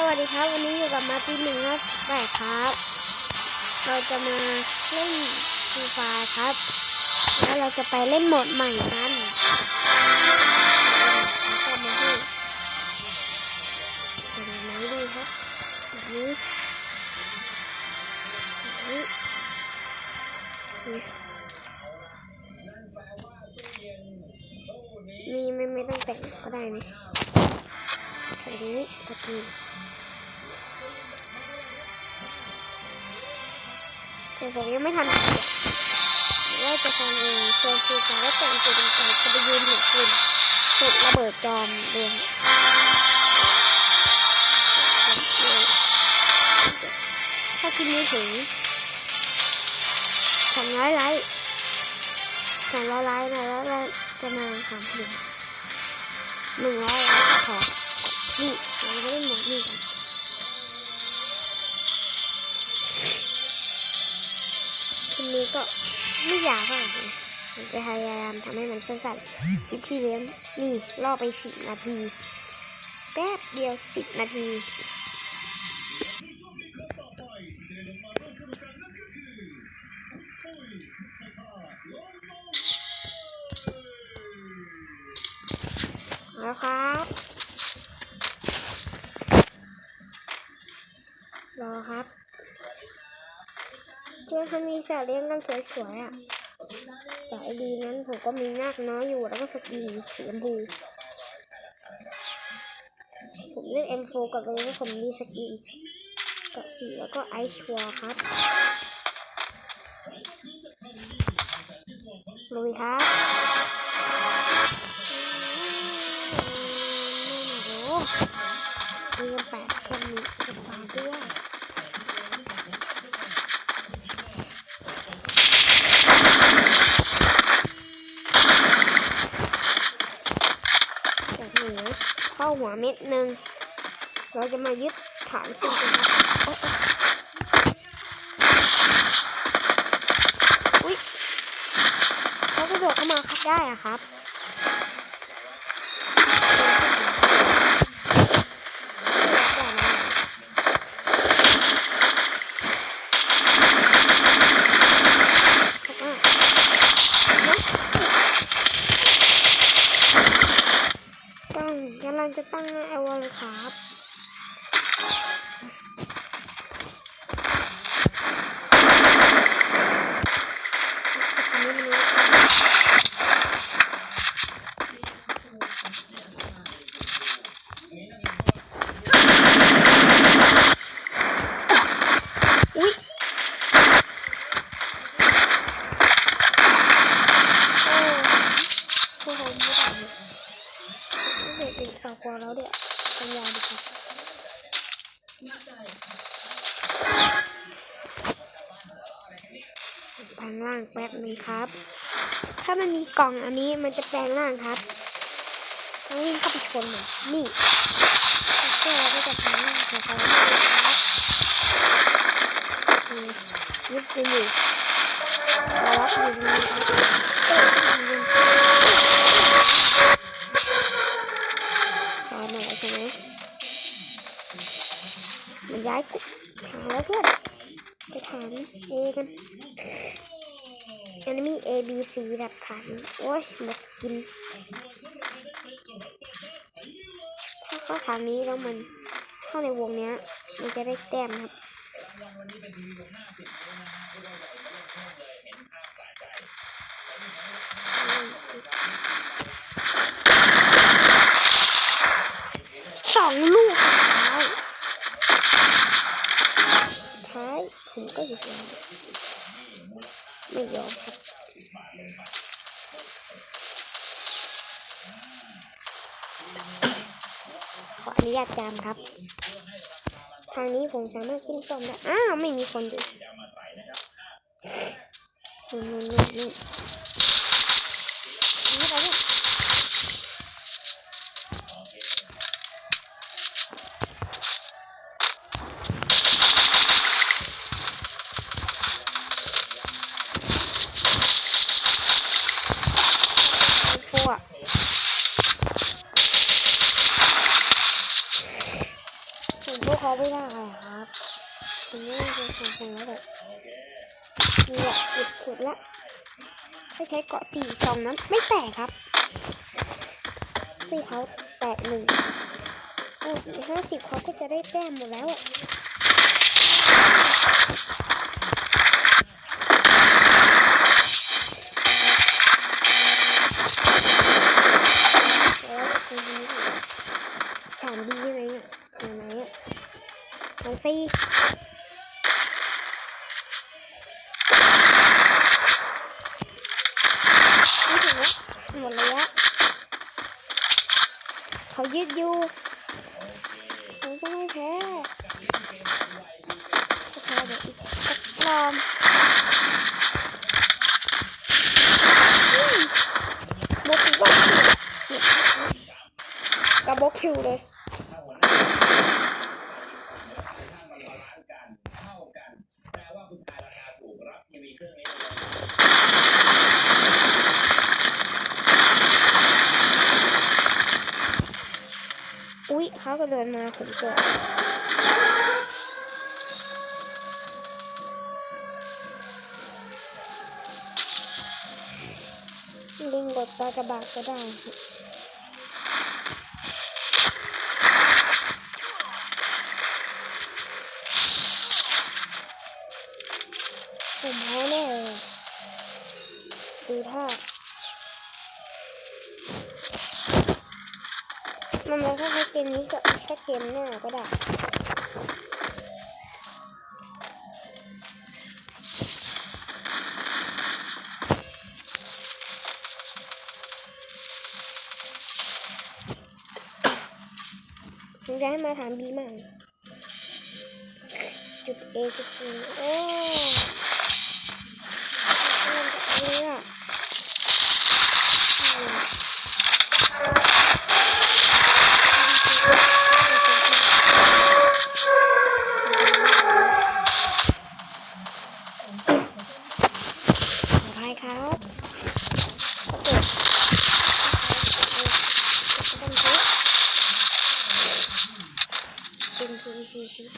สวัสดีครับ วันนี้อยู่กับมาติหนึ่งนะแปดครับ เราจะมาเล่นฟรีไฟครับ แล้วเราจะไปเล่นโหมดใหม่กันเข้ามาให้เป็นไหนดีครับแบบนี้แบบนี้นี่ไม่ไม่ต้องแต่งก็ได้นะ แบบนี้กดนี้แต่ผมยังไม่ทันว่าจะทำเองโซนคือการแล้แต่งตัวเป็นใจจะไปยืนถือปืนจุดระเบิดจอมเรืองถ้าคลิปนี้ถึงสองร้อยไลค์สองร้อยไลค์นะแล้วเราจะมาทำเพลงหนึ่งร้อยไลค์ก็พอ นี่เราเล่นหมดนี่กันคลิปนี้ก็ไม่ยาวเท่าไหร่นะผมจะพยายามทำให้มันสั้นๆคลิปที่เลี้ยงนี่ล่อไปสิบนาที แป๊บเดียวสิบนาทีแล้วครับ รอครับเพื่อนเขามีสัตว์เลี้ยงกันสวยๆอะแต่ไอดีนั้นผมก็มีนาคน้อยอยู่แล้วก็สกินสีชมพูผมเล่น M4 กับเลยว่าผมมีสกินกับสีแล้วก็ไอชัวครับลุยครับโอ้โหมีกันแปดคนมีกันสามด้วย วเม็ดหนึ่งเราจะมายึดฐานสิ่งกันอุ้ยเขากระโดดเข้ามาครับได้อะครับตั้ง กำลังจะตั้งไอวอลครับ อันนี้มันอุ๊ยโอ้พวกเขาไม่ได้เลยเด็กเป็นสาวควาแล้วเดี๋ยวทำยาดีกว่า แป๊บหนึงครับ ถ้ามันมีกล่องอันนี้มันจะแปลงร่างครับต้องวิ่งเข้าไปชนมันนี่เพื่อเราก็จะแปลงร่างของเขาครับยึดไปอยู่เรารับอยู่ตรงนี้ครับเออพอหน่อยใช่ไหมมันย้ายกุทางแล้วเพื่อนไปถามเอกัน enemy A B C ดับขันโอ้ยหมดสกินถ้าเข้าทางนี้แล้วมันเข้าในวงเนี้ย มันจะได้แต้มครับ สองลูกสุดท้ายท้ายผมก็อยู่แล้วไม่ยอมครับ ข อนุญาตจามครับ ทางนี้ผมสามารถขึ้นป้อมได้ อ้าว ไม่มีคนดูนู่นนู่นนู่นนู่นนี่ ได้ครับตรงนี้คือของแล้วแบบนี่แหละสุดสุดละถ้าใช้เกาะสี่สองนั้นไม่แตกครับพี่เขาแตกหนึ่งเอ้สี่ห้าสิบเขาก็จะได้แต้มหมดแล้วอะ สิไม่ถึงแล้วหมดระยะเขายืดอยู่เขาจะไม่แพ้จะแพ้เดี๋ยวอีกสักรอบอืมบกคิวบกคิวกับบกคิวเลย อุ๊ยเขาก็เมันมาแค่เกมนี้กับแค่เกมหน้าก็ได้จะให้มาถามบีมั่งจุด A จุด B โอ้มันจะเอาเลยอะ เป็นชุดชุด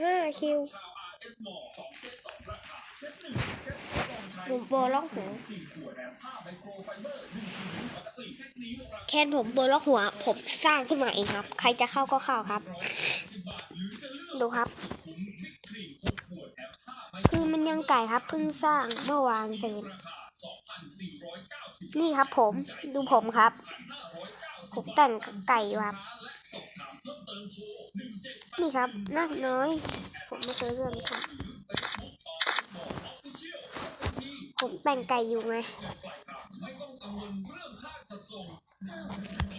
ห้าคิวผมโบล็อกหัวแคนผมโบล็อกหัว ผมสร้างขึ้นมาเองครับ ใครจะเข้าก็เข้าครับ ดูครับ คือมันยังไก่ครับเพิ่งสร้างเมื่อวานเสร็จนี่ครับผมดูผมครับ ผมแต่งกับไก่ครับ นี่ครับนาคน้อย ผมไม่เคยเลือกครับ ผมแต่งไก่อยู่ไง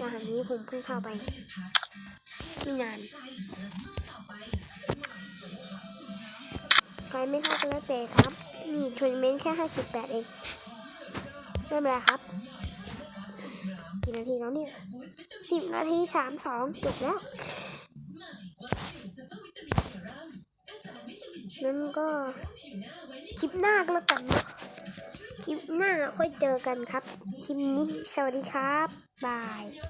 รหัสนี้ผมเพิ่งเข้าไปไม่นานใครไม่เข้าก็แล้วแต่ครับ นี่ทัวร์นาเมนต์แค่ห้าสิบแปดเองไม่เป็นไรครับกี่นาทีแล้วเนี่ยสิบนาทีสามสองจบแล้ว นั่นก็คลิปหน้าก็แล้วกัน คลิปหน้าค่อยเจอกันครับ คลิปนี้สวัสดีครับ บาย